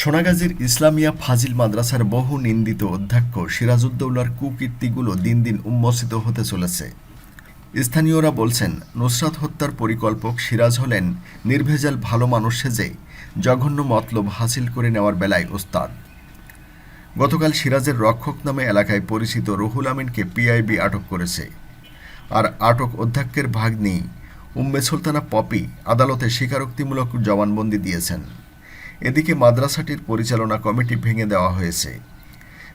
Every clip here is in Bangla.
সোনাগাজীর ইসলামিয়া ফাজিল মাদ্রাসার বহু নিন্দিত অধ্যক্ষ সিরাজউদ্দৌলার কুকীর্তিগুলো দিন দিন উন্মোচিত হতে চলেছে। স্থানীয়রা বলছেন, নুসরাত হত্যার পরিকল্পক সিরাজ হলেন নির্ভেজাল ভালো মানুষ সেজে জঘন্য মতলব হাসিল করে নেওয়ার বেলায় ওস্তাদ। গতকাল সিরাজের রক্ষক নামে এলাকায় পরিচিত রুহুল আমিনকে পিআইবি আটক করেছে। আর আটক অধ্যক্ষের ভাগ্নি উম্মে সুলতানা পপি আদালতে স্বীকারোক্তিমূলক জবানবন্দি দিয়েছেন। এদিকে মাদ্রাসাটির পরিচালনা কমিটি ভেঙে দেওয়া হয়েছে।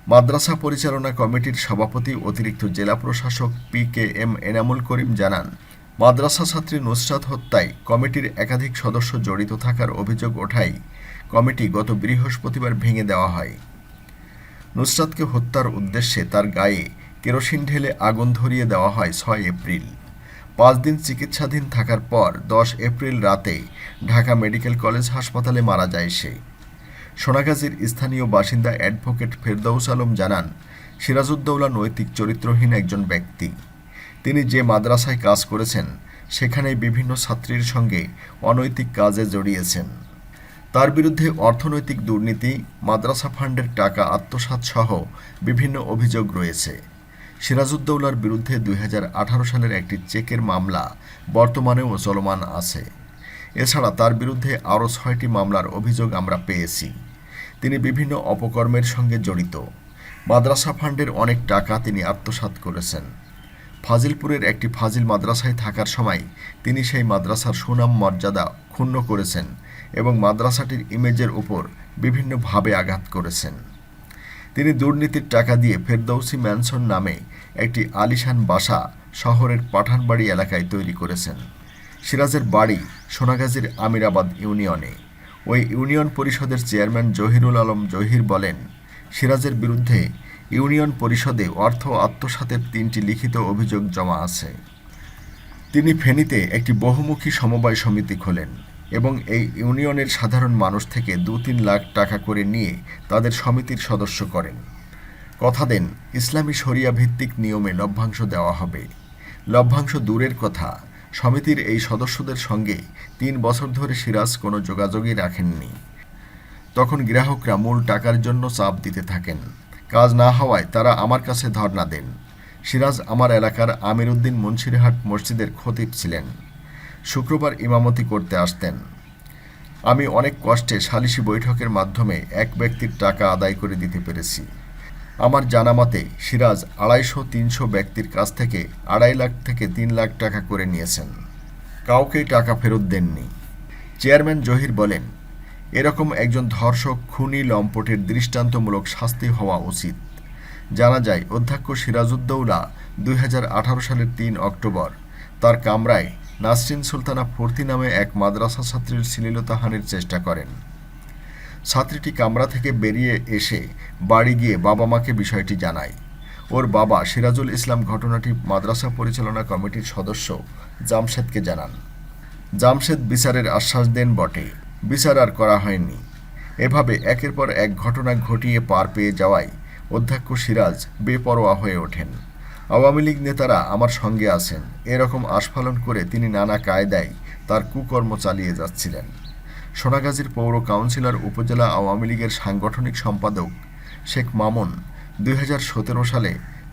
মাদ্রাসা পরিচালনা কমিটির সভাপতি অতিরিক্ত জেলা প্রশাসক P K M Enamul Karim জানান, মাদ্রাসা ছাত্রী নুসরাত হত্যায় কমিটির একাধিক সদস্য জড়িত থাকার অভিযোগ ওঠাই কমিটি গত বৃহস্পতিবার ভেঙে দেওয়া হয়। নুসরাতকে হত্যার উদ্দেশ্যে তার গায়ে কেরোসিন ঢেলে আগুন ধরিয়ে দেওয়া হয় ছয় এপ্রিল। পাঁচ দিন চিকিৎসাধীন থাকার পর দশ এপ্রিল রাতে ঢাকা মেডিকেল কলেজ হাসপাতালে মারা যায় সে। সোনাগাজীর স্থানীয় বাসিন্দা অ্যাডভোকেট ফেরদৌস আলম জানান, সিরাজউদ্দৌলা নৈতিক চরিত্রহীন একজন ব্যক্তি। তিনি যে মাদ্রাসায় কাজ করেছেন সেখানে বিভিন্ন ছাত্রীর সঙ্গে অনৈতিক কাজে জড়িয়েছেন। তার বিরুদ্ধে অর্থনৈতিক দুর্নীতি, মাদ্রাসা ফান্ডের টাকা আত্মসাৎ সহ বিভিন্ন অভিযোগ রয়েছে। সিরাজউদ্দৌলার বিরুদ্ধে দুই হাজার আঠারো সালের একটি চেকের মামলা বর্তমানেও চলমান আছে। এছাড়া তার বিরুদ্ধে আরও ছয়টি মামলার অভিযোগ আমরা পেয়েছি। তিনি বিভিন্ন অপকর্মের সঙ্গে জড়িত। মাদ্রাসা ফান্ডের অনেক টাকা তিনি আত্মসাৎ করেছেন। ফাজিলপুরের একটি ফাজিল মাদ্রাসায় থাকার সময় তিনি সেই মাদ্রাসার সুনাম মর্যাদা ক্ষুণ্ণ করেছেন এবং মাদ্রাসাটির ইমেজের উপর বিভিন্নভাবে আঘাত করেছেন। তিনি দুর্নীতির টাকা দিয়ে ফেরদৌসি ম্যানসন নামে একটি আলিশান বাসা শহরের পাঠানবাড়ি এলাকায় তৈরি করেছেন। সিরাজের বাড়ি সোনাগাজীর আমিরাবাদ ইউনিয়নে। ওই ইউনিয়ন পরিষদের চেয়ারম্যান জহিরুল আলম জহির বলেন, সিরাজের বিরুদ্ধে ইউনিয়ন পরিষদে অর্থ আত্মসাতের তিনটি লিখিত অভিযোগ জমা আছে। তিনি ফেনীতে একটি বহুমুখী সমবায় সমিতি খোলেন। এবং এই ইউনিয়নের সাধারণ মানুষ থেকে দু তিন লাখ টাকা করে নিয়ে তাদের সমিতির সদস্য করেন। কথা দেন, ইসলামী শরিয়া ভিত্তিক নিয়মে লভ্যাংশ দেওয়া হবে। লভ্যাংশ দূরের কথা, সমিতির এই সদস্যদের সঙ্গে তিন বছর ধরে সিরাজ কোনো যোগাযোগই রাখেননি। তখন গ্রাহকরা মূল টাকার জন্য চাপ দিতে থাকেন। কাজ না হওয়ায় তারা আমার কাছে ধর্ণা দেন। সিরাজ আমার এলাকার আমির উদ্দিন মুন্সিরহাট মসজিদের খতিব ছিলেন। শুক্রবার ইমামতি করতে আসতেন। আমি অনেক কষ্টে সালিশি বৈঠকের মাধ্যমে এক ব্যক্তির টাকা আদায় করে দিতে পেরেছি। আমার জানা মতে, সিরাজ আড়াইশো তিনশো ব্যক্তির কাছ থেকে আড়াই লাখ থেকে তিন লাখ টাকা করে নিয়েছেন। কাউকেই টাকা ফেরত দেননি। চেয়ারম্যান জহির বলেন, এরকম একজন ধর্ষক খুনি লম্পটের দৃষ্টান্তমূলক শাস্তি হওয়া উচিত। জানা যায়, অধ্যক্ষ সিরাজউদ্দৌলা দুই হাজার আঠারো সালের তিন অক্টোবর তার কামরায় নাসরিন সুলতানা ফর্তি নামে এক মাদ্রাসা ছাত্রীর শ্লীলতাহানির চেষ্টা করেন। ছাত্রীটি কামরা থেকে বেরিয়ে এসে বাড়ি গিয়ে বাবা মাকে বিষয়টি জানায়। ওর বাবা সিরাজুল ইসলাম ঘটনাটি মাদ্রাসা পরিচালনা কমিটির সদস্য জামশেদকে জানান। জামশেদ বিচারের আশ্বাস দেন বটে। বিচার আর করা হয়নি। এভাবে একের পর এক ঘটনা ঘটিয়ে পার পেয়ে যাওয়ায় অধ্যক্ষ সিরাজ বেপরোয়া হয়ে ওঠেন। আওয়ামী লীগ নেতারা আমার সঙ্গে আছেন। এরকম আস্ফালন করে তিনি নানা কায়দায় তার কুকর্ম চালিয়ে যাচ্ছিলেন। সোনাগাজীর পৌর কাউন্সিলর উপজেলা আওয়ামী লীগের সাংগঠনিক সম্পাদক শেখ মামুন দুই হাজার সতেরো সালে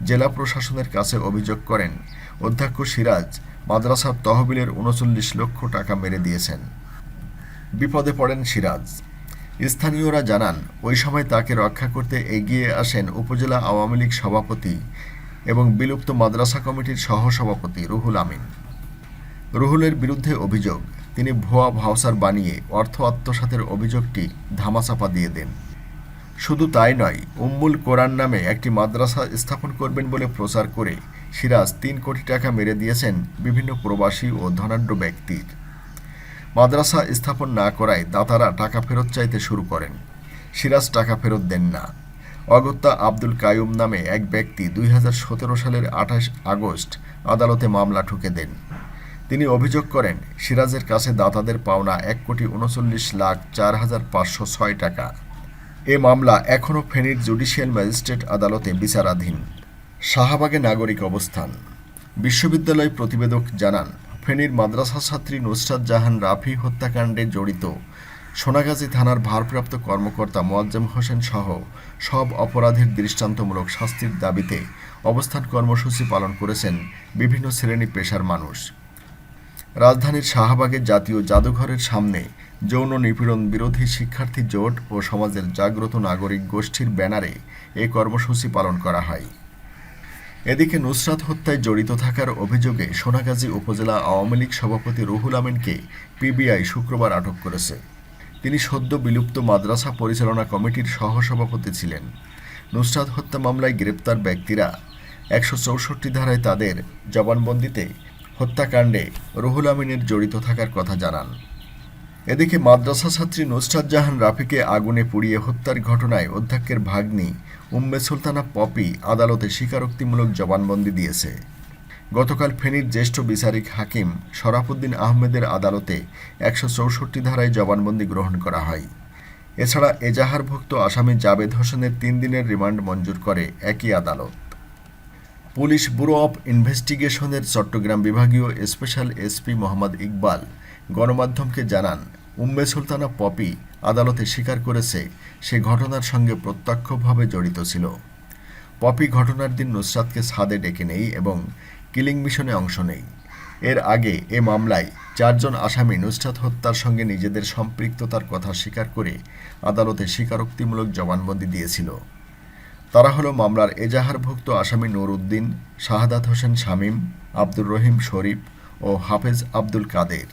জেলা প্রশাসনের কাছে অভিযোগ করেন, অধ্যক্ষ সিরাজ মাদ্রাসার তহবিলের উনচল্লিশ লক্ষ টাকা মেরে দিয়েছেন। বিপদে পড়েন সিরাজ। স্থানীয়রা জানান, ওই সময় তাকে রক্ষা করতে এগিয়ে আসেন উপজেলা আওয়ামী লীগ সভাপতি এবং বিলুপ্ত মাদ্রাসা কমিটির সহসভাপতি রুহুল আমিন। রুহুলের বিরুদ্ধে অভিযোগ, তিনি ভুয়া ভাউসার বানিয়ে অর্থ আত্মসাতের অভিযোগটি ধামাচাপা দিয়ে দেন। শুধু তাই নয়, উম্মুল কোরআন নামে একটি মাদ্রাসা স্থাপন করবেন বলে প্রচার করে সিরাজ তিন কোটি টাকা মেরে দিয়েছেন বিভিন্ন প্রবাসী ও ধনাঢ্য ব্যক্তির। মাদ্রাসা স্থাপন না করায় দাতারা টাকা ফেরত চাইতে শুরু করেন। সিরাজ টাকা ফেরত দেন না। অগত্যা আব্দুল কায়ুম নামে এক ব্যক্তি দুই হাজার সতেরো সালের আঠাশ আগস্ট আদালতে মামলা ঠুকে দেন। তিনি অভিযোগ করেন, সিরাজের কাছে দাতাদের পাওনা এক কোটি উনচল্লিশ লাখ চার হাজার পাঁচশো ছয় টাকা। এ মামলা এখনও ফেনীর জুডিশিয়াল ম্যাজিস্ট্রেট আদালতে বিচারাধীন। শাহবাগে নাগরিক অবস্থান। বিশ্ববিদ্যালয় প্রতিবেদক জানান, ফেনীর মাদ্রাসা ছাত্রী নুসরাত জাহান রাফি হত্যাকাণ্ডে জড়িত। সোনাগাজী থানার ভারপ্রাপ্ত কর্মকর্তা মোয়াজ্জেম হোসেন সহ সব অপরাধীর দৃষ্টান্তমূলক শাস্তির দাবিতে অবস্থান কর্মসূচি পালন করেছেন বিভিন্ন শ্রেণি পেশার মানুষ। রাজধানীর শাহবাগের জাতীয় জাদুঘরের সামনে যৌন নিপীড়ন বিরোধী শিক্ষার্থী জোট ও সমাজের জাগ্রত নাগরিক গোষ্ঠীর ব্যানারে এ কর্মসূচি পালন করা হয়। এদিকে নুসরাত হত্যায় জড়িত থাকার অভিযোগে সোনাগাজী উপজেলা আওয়ামী লীগ সভাপতি রুহুল আমিনকে পিবিআই শুক্রবার আটক করেছে। তিনি সদ্য বিলুপ্ত মাদ্রাসা পরিচালনা কমিটির সহসভাপতি ছিলেন। নুসরাত হত্যা মামলায় গ্রেপ্তার ব্যক্তিরা একশো চৌষট্টি ধারায় তাদের জবানবন্দিতে হত্যাকাণ্ডে রুহুল আমিনের জড়িত থাকার কথা জানান। এদিকে মাদ্রাসা ছাত্রী নুসরাত জাহান রাফিকে আগুনে পুড়িয়ে হত্যার ঘটনায় অধ্যক্ষের ভাগ্নি উম্মে সুলতানা পপি আদালতে স্বীকারোক্তিমূলক জবানবন্দি দিয়েছে। গতকাল ফেনীর জ্যেষ্ঠ বিচারিক হাকিম শরাফুদ্দিন আহমেদের আদালতে একশো চৌষট্টি ধারায় জবানবন্দি গ্রহণ করা হয়। এছাড়া এজাহারভুক্ত আসামি জাবেদ হোসেনের তিন দিনের রিমান্ড মঞ্জুর করে একই আদালত। পুলিশ ব্যুরো অব ইনভেস্টিগেশনের চট্টগ্রাম বিভাগীয় স্পেশাল এসপি মোহাম্মদ ইকবাল গণমাধ্যমকে জানান, উম্মে সুলতানা পপি আদালতে স্বীকার করেছে, সে ঘটনার সঙ্গে প্রত্যক্ষভাবে জড়িত ছিল। পপি ঘটনার দিন নুসরাতকে ছাদে ডেকে নেই এবং কিলিং মিশনে অংশ নেই। এর আগে এ মামলায় চারজন আসামি নুসরাত হত্যার সঙ্গে নিজেদের সম্পৃক্ততার কথা স্বীকার করে আদালতে স্বীকারোক্তিমূলক জবানবন্দি দিয়েছিল। তারা হলো মামলার এজাহারভুক্ত আসামি নুর উদ্দিন শাহাদাত হোসেন শামীম, আব্দুর রহিম শরীফ ও হাফেজ আব্দুল কাদের।